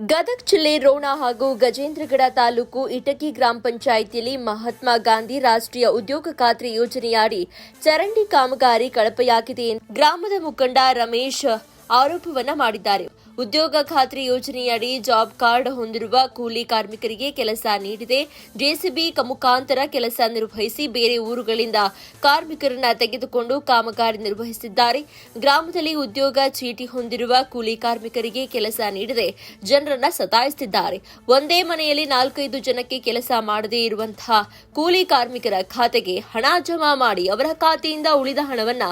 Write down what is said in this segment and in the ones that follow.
ಗದಗ್ ಜಿಲ್ಲೆ ರೋಣ ಹಾಗೂ ಗಜೇಂದ್ರಗಡ ತಾಲೂಕು ಇಟಕಿ ಗ್ರಾಮ ಪಂಚಾಯಿತಿಯಲ್ಲಿ ಮಹಾತ್ಮ ಗಾಂಧಿ ರಾಷ್ಟ್ರೀಯ ಉದ್ಯೋಗ ಖಾತ್ರಿ ಯೋಜನೆಯಡಿ ಚರಂಡಿ ಕಾಮಗಾರಿ ಕಳಪೆಯಾಗಿದೆ ಗ್ರಾಮದ ಮುಖಂಡ ರಮೇಶ್ ಆರೋಪವನ್ನ ಮಾಡಿದ್ದಾರೆ. ಉದ್ಯೋಗ ಖಾತ್ರಿ ಯೋಜನೆಯಡಿ ಜಾಬ್ ಕಾರ್ಡ್ ಹೊಂದಿರುವ ಕೂಲಿ ಕಾರ್ಮಿಕರಿಗೆ ಕೆಲಸ ನೀಡಿದೆ. ಜೆಸಿಬಿ ಮುಖಾಂತರ ಕೆಲಸ ನಿರ್ವಹಿಸಿ ಬೇರೆ ಊರುಗಳಿಂದ ಕಾರ್ಮಿಕರನ್ನ ತೆಗೆದುಕೊಂಡು ಕಾಮಗಾರಿ ನಿರ್ವಹಿಸಿದ್ದಾರೆ. ಗ್ರಾಮದಲ್ಲಿ ಉದ್ಯೋಗ ಚೀಟಿ ಹೊಂದಿರುವ ಕೂಲಿ ಕಾರ್ಮಿಕರಿಗೆ ಕೆಲಸ ನೀಡದೆ ಜನರನ್ನ ಸತಾಯಿಸುತ್ತಿದ್ದಾರೆ. ಒಂದೇ ಮನೆಯಲ್ಲಿ ನಾಲ್ಕೈದು ಜನಕ್ಕೆ ಕೆಲಸ ಮಾಡದೇ ಇರುವಂತಹ ಕೂಲಿ ಕಾರ್ಮಿಕರ ಖಾತೆಗೆ ಹಣ ಜಮಾ ಮಾಡಿ ಅವರ ಖಾತೆಯಿಂದ ಉಳಿದ ಹಣವನ್ನ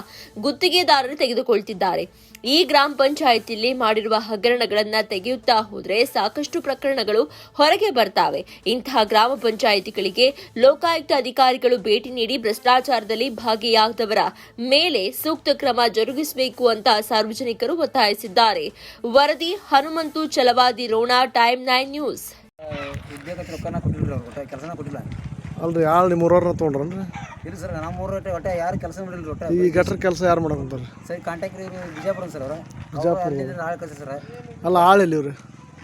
ಗುತ್ತಿಗೆದಾರರು ತೆಗೆದುಕೊಳ್ತಿದ್ದಾರೆ. ಈ ಗ್ರಾಮ ಪಂಚಾಯಿತಿಯಲ್ಲಿ ಮಾಡಿರುವ ಹಗರಣಗಳನ್ನ ತೆಗೆಯುತ್ತಾ ಹೋದ್ರೆ ಸಾಕಷ್ಟು ಪ್ರಕರಣಗಳು ಹೊರಗೆ ಬರ್ತಾವೆ. ಇಂತಹ ಗ್ರಾಮ ಪಂಚಾಯಿತಿಗಳಿಗೆ ಲೋಕಾಯುಕ್ತ ಅಧಿಕಾರಿಗಳು ಭೇಟಿ ನೀಡಿ ಭ್ರಷ್ಟಾಚಾರದಲ್ಲಿ ಭಾಗಿಯಾದವರ ಮೇಲೆ ಸೂಕ್ತ ಕ್ರಮ ಜರುಗಿಸಬೇಕು ಅಂತ ಸಾರ್ವಜನಿಕರು ಒತ್ತಾಯಿಸಿದ್ದಾರೆ. ವರದಿ Hanumanthu Chalavadi Rona time nine news. ಅಲ್ರಿ ಇಲ್ಲ ಸರ್ ನಮ್ಮ ಊರು ಒಟ್ಟೆ ಒಟ್ಟ ಯಾರು ಕೆಲಸ ಮಾಡಿಲ್ಲ ಒಟ್ಟ ಈ ಗಟ್ರ ಕೆಲಸ ಯಾರು ಮಾಡಕಂತಾರ? ಸರ್ ಕಾಂಟ್ಯಾಕ್ಟ್ ಇವರು ಬಿಜಾಪುರ ಸರ್ ಅವರು. ಆಳು ಕಳ್ಸಿ ಸರ್. ಅಲ್ಲ ಆಳು ಎಲ್ಲಿ ಇವ್ರಿ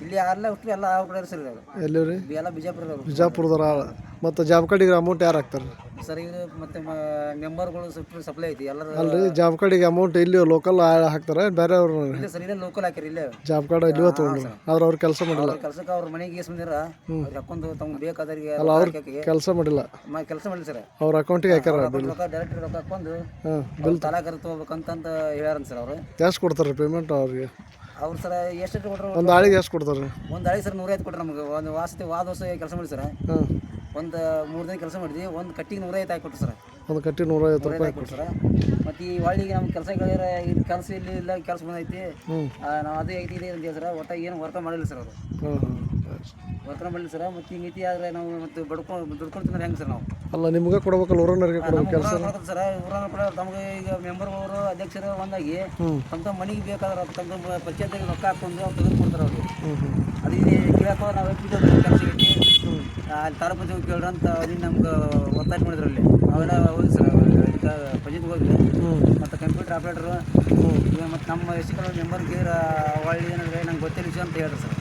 ಇಲ್ಲಿ ಯಾರೆಲ್ಲ ಒಟ್ಟು ಎಲ್ಲ ಕಡೆ ಸರ್ ಎಲ್ಲಿ ರೀ ಎಲ್ಲ ಬಿಜಾಪುರ ಬಿಜಾಪುರದವ್ರ ಆಳು. ಮತ್ತು ಜಾಬ್ ಕಾರ್ಡಿಗೆ ಅಮೌಂಟ್ ಯಾರು ಹಾಕ್ತಾರೆ ಸರ್ ಇದು ಮತ್ತೆ ಮೆಂಬರ್ಗಳು ಸಪ್ಲೈ ಐತಿ ಎಲ್ಲರೂ ಅಲ್ರಿ ಜಾಬ್ ಕಾರ್ಡಿಗೆ ಅಮೌಂಟ್ ಇಲ್ಲಿ ಲೋಕಲ್ ಹಾಕ್ತಾರೆ ಬೇರೆ ಅವರು ಇಲ್ಲ ಸರ್ ಇಲ್ಲೇ ಲೋಕಲ್ ಹಾಕಿರಿ ಇಲ್ಲೇ. ಜಾಬ್ ಕಾರ್ಡ್ ಇಲ್ಲಿ ತೊಗೊಂಡ್ರು ಆದ್ರೆ ಅವ್ರು ಕೆಲಸ ಮಾಡಿಲ್ಲ. ಕೆಲಸಕ್ಕೆ ಅವ್ರ ಮನೆಗೆ ಬಂದಿರ? ಹಾಕೊಂಡು ತಮ್ಗೆ ಬೇಕಾದವ್ರಿಗೆ ಅಲ್ಲ ಅವ್ರು ಕೆಲಸ ಮಾಡಿಲ್ಲ. ಕೆಲಸ ಮಾಡಿಲ್ಲ ಸರ್. ಅವ್ರ ಅಕೌಂಟಿಗೆ ಹಾಕ್ಯಾರ ರೊಕ್ಕ ಡೈರೆಕ್ಟ್ ರೊಕ್ಕ ಹಾಕೊಂಡು ಬಿಲ್ ತಲಾಕರ್ ತಗೋಬೇಕಂತಂತ ಹೇಳ್ಯಾರ ಸರ್ ಅವರು. ಎಷ್ಟು ಕೊಡ್ತಾರೆ ಪೇಮೆಂಟ್ ಅವ್ರಿಗೆ? ಅವ್ರು ಸರ್ ಎಷ್ಟು ಕೊಟ್ಟರು ಒಂದು ಆಳಿಗೆ ಎಷ್ಟು ಕೊಡ್ತಾರೆ ಒಂದು ಆಳಿಗೆ ಸರ್ ನೂರೈದು ಕೊಟ್ರೆ ನಮಗೆ. ಒಂದು ವಾಸತಿ ವಾದ ವರ್ಷ ಕೆಲಸ ಮಾಡಿ ಸರ್. ಒಂದು ಮೂರು ದಿನ ಕೆಲಸ ಮಾಡಿದ್ವಿ ಒಂದು ಕಟ್ಟಿಗೆ ನೂರೈವತ್ತು ಹಾಕಿ ಕೊಟ್ಟರು ಸರ್. ಒಂದು ಕಟ್ಟಿ ನೂರೈವತ್ತು ರೂಪಾಯಿ ಹಾಕಿ ಕೊಟ್ಟು ಸರ್. ಮತ್ತು ಈ ವಾಳಿಗೆ ನಮ್ಮ ಕೆಲಸ ಕೇಳಿದ್ರೆ ಇದು ಕೆಲಸ ಇಲ್ಲಿ ಇಲ್ಲ ಕೆಲಸ ಬಂದೈತಿ. ನಾವು ಅದೇ ಐತಿ ಇದೆ ಅಂತ ಸರ್. ಒಟ್ಟ ಏನು ವರ್ಕ ಮಾಡಿಲ್ಲ ಸರ್ ಅದು ವರ್ಕ ಮಾಡಿಲ್ಲ ಸರ್. ಮತ್ತು ಹಿಂಗೆ ಐತಿ ಆದರೆ ನಾವು ಮತ್ತು ಬಡ್ಕೊಂಡು ದುಡ್ಕೊಂಡು ಹೆಂಗೆ ಸರ್ ನಾವು? ಅಲ್ಲ ನಿಮಗೆ ಕೊಡ್ಬೇಕಲ್ಲ ಊರನ್ನರಿಗೆ ಕೊಡ್ಬೇಕು ಕೆಲಸ? ಸರ್. ಊರನ್ನ ಕೂಡ ತಮಗೆ ಈಗ ಮೆಂಬರ್ ಅವರು ಅಧ್ಯಕ್ಷರು ಒಂದಾಗಿ ತಮ್ಮ ತಮ್ಮ ಮನೆಗೆ ಬೇಕಾದ್ರೆ ತಮ್ಮ ಪಂಚಾಯತ್ಗೆ ರೊಕ್ಕ ಹಾಕೊಂಡು ಅವ್ರು ತೆಗೆದುಕೊಡ್ತಾರೆ ಅವರು. ಅದು ಕೇಳಕ್ಕೆ ನಾವು ಕೆಲಸ ಅಲ್ಲಿ ತಾಲೂಕು ಪಂಚಾಯತ್ ಕೇಳ್ರಿ ಅಂತ ಅಲ್ಲಿ ನಮ್ಗೆ ಒತ್ತಾಯ ಮಾಡಿದ್ರು ಅಲ್ಲಿ ಅವೆಲ್ಲ ಹೋಗಿ ಸರ್ ಪಂಚಾಯತ್ ಹೋಗಿ ಮತ್ತು ಕಂಪ್ಯೂಟರ್ ಆಪ್ರೇಟ್ರು ಮತ್ತು ನಮ್ಮ ಎಸ್ ಸಿ ಮೆಂಬರ್ ಕೇಳಿದ್ರೆ ಒಳ್ಳೆ ಏನಂದ್ರೆ ನಂಗೆ ಗೊತ್ತಿಲ್ಲ ವಿಷಯ ಅಂತ ಹೇಳಿದ್ರು ಸರ್.